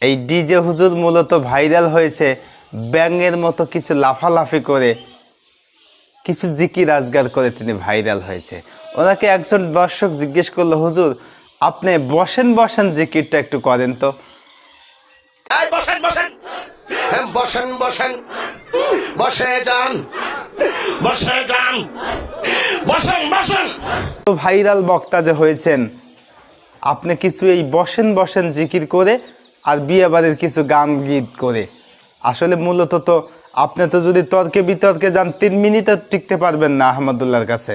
এই ডিজে হুজুর মূলত ভাইরাল হয়েছে ব্যাঙের মতো কিছু লাফালাফি করে কিছু জিকির রাজগার করে তিনি ভাইরাল হয়েছে। ওনাকে একজন দর্শক জিজ্ঞেস করল হুজুর আপনি বসেন বসেন জিকিরটা একটু করেন তো। এই বসেন বসেন। হ্যাঁ, বসেন বসেন। বসে যান। বসে যান। বসেন বসেন। তো ভাইরাল বক্তা যে হয়েছেন আপনি কিছু এই বসেন বসেন জিকির করে আর বিয়ে বাড়ির কিছু গান গীত করে। আসলে মূলত তো আপনি তো যদি তর্কে বিতর্কে যান তিন মিনিটও টিকতে পারবেন না আহমদুল্লাহর কাছে।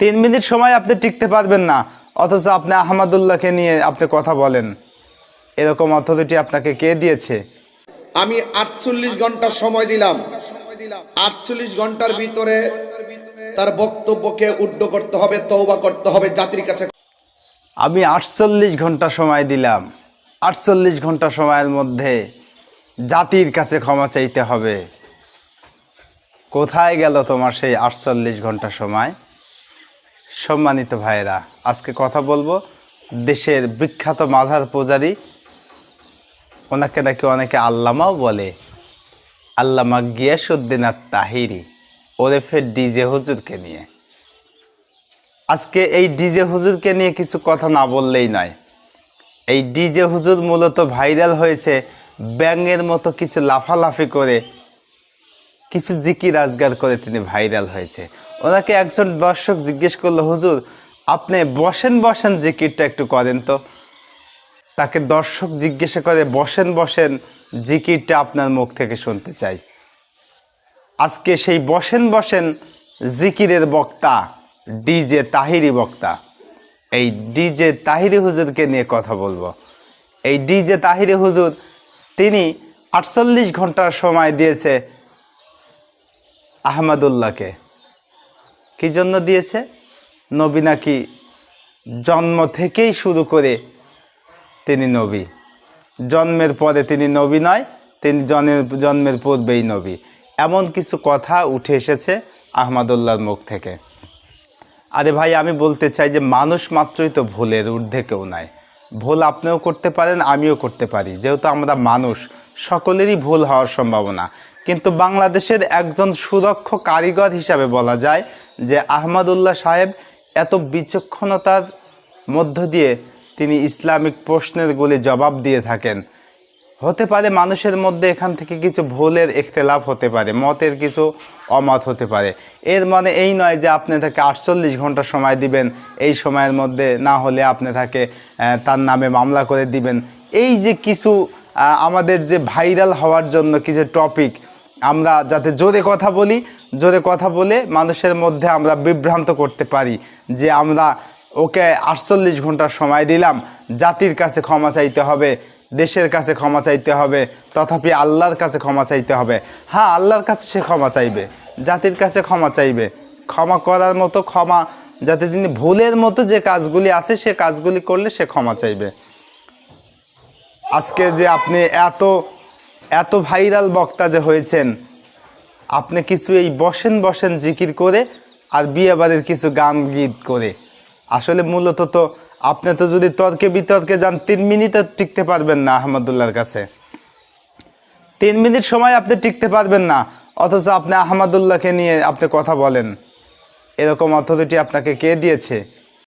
তিন মিনিট সময় আপনি টিকতে পারবেন না অথচ আপনি আহমদুল্লাহকে নিয়ে আপনি কথা বলেন। এরকম অথরিটি আপনাকে কে দিয়েছে? আমি আটচল্লিশ ঘণ্টা সময় দিলাম। আটচল্লিশ ঘণ্টার ভিতরে তার বক্তব্যকে উড্ড করতে হবে তৌবা করতে হবে জাতির কাছে। আমি আটচল্লিশ ঘণ্টা সময় দিলাম। আটচল্লিশ ঘণ্টা সময়ের মধ্যে জাতির কাছে ক্ষমা চাইতে হবে। কোথায় গেল তোমার সেই আটচল্লিশ ঘণ্টা সময়? সম্মানিত ভাইয়েরা, আজকে কথা বলব দেশের বিখ্যাত মাঝার পূজারী। ওনাকে নাকি অনেকে আল্লামাও বলে। আল্লামা গিয়াসুদ্দিন আর তাহিরি ওরেফে ডিজে হুজুরকে নিয়ে। আজকে এই ডিজে হুজুরকে নিয়ে কিছু কথা না বললেই নয়। এই ডিজে হুজুর মূলত ভাইরাল হয়েছে ব্যাঙের মতো কিছু লাফালাফি করে, কিছু জিকির রাজগার করে তিনি ভাইরাল হয়েছে। ওনাকে একজন দর্শক জিজ্ঞেস করল, হুজুর, আপনি বসেন বসেন জিকিরটা একটু করেন তো। তাকে দর্শক জিজ্ঞাসা করে, বসেন বসেন, জিকিরটা আপনার মুখ থেকে শুনতে চাই। আজকে সেই বসেন বসেন জিকিরের বক্তা, ডিজে তাহিরি বক্তা। এই ডিজে তাহিরি হুজুরকে নিয়ে কথা বলব। এই ডিজে তাহিরি হুজুর, তিনি আটচল্লিশ ঘণ্টার সময় দিয়েছে আহমদুল্লাহকে। কি জন্য দিয়েছে? নবী নাকি জন্ম থেকেই শুরু করে তিনি নবী। জন্মের পরে তিনি নবী নয়, তিনি জন্মের জন্মের পূর্বেই নবী। এমন কিছু কথা উঠে এসেছে আহমদুল্লাহর মুখ থেকে। আরে ভাই, আমি বলতে চাই যে মানুষ মাত্রই তো ভুলের ঊর্ধ্বে কেউ নাই। ভুল আপনিও করতে পারেন, আমিও করতে পারি। যেহেতু আমরা মানুষ, সকলেরই ভুল হওয়ার সম্ভাবনা। কিন্তু বাংলাদেশের একজন সুদক্ষ কারিগর হিসাবে বলা যায় যে আহমদুল্লাহ সাহেব এত বিচক্ষণতার মধ্য দিয়ে তিনি ইসলামিক প্রশ্নেরগুলি জবাব দিয়ে থাকেন। হতে পারে মানুষের মধ্যে এখান থেকে কিছু ভুলের ইখতলাফ হতে পারে, মতের কিছু অমত হতে পারে। এর মানে এই নয় যে আপনি তাকে আটচল্লিশ ঘণ্টা সময় দিবেন, এই সময়ের মধ্যে না হলে আপনি তাকে তার নামে মামলা করে দিবেন। এই যে কিছু আমাদের যে ভাইরাল হওয়ার জন্য কিছু টপিক, আমরা যাতে জোরে কথা বলি, জোরে কথা বলে মানুষের মধ্যে আমরা বিভ্রান্ত করতে পারি যে আমরা ওকে আটচল্লিশ ঘণ্টা সময় দিলাম, জাতির কাছে ক্ষমা চাইতে হবে দেশের কাছে ক্ষমা চাইতে হবে, তথাপি আল্লাহর কাছে ক্ষমা চাইতে হবে। হ্যাঁ আল্লাহর কাছে সে ক্ষমা চাইবে, জাতির কাছে ক্ষমা চাইবে। ক্ষমা করার মতো ক্ষমা, যাতে তিনি ভুলের মতো যে কাজগুলি আছে, সে কাজগুলি করলে সে ক্ষমা চাইবে। আজকে যে আপনি এত এত ভাইরাল বক্তা যে হয়েছেন, আপনি কিছু এই বসেন বসেন জিকির করে, আর বিয়ে বাড়ির কিছু গান গীত করে। আসলে মূলত তো আপনি তো যদি তর্কে বিতর্কে যান, তিন মিনিটও টিকতে পারবেন না আহমদুল্লাহর কাছে। তিন মিনিট সময় আপনি টিকতে পারবেন না, অথচ আপনি আহমদুল্লাহকে নিয়ে আপনি কথা বলেন। এরকম অথরিটি আপনাকে কে দিয়েছে?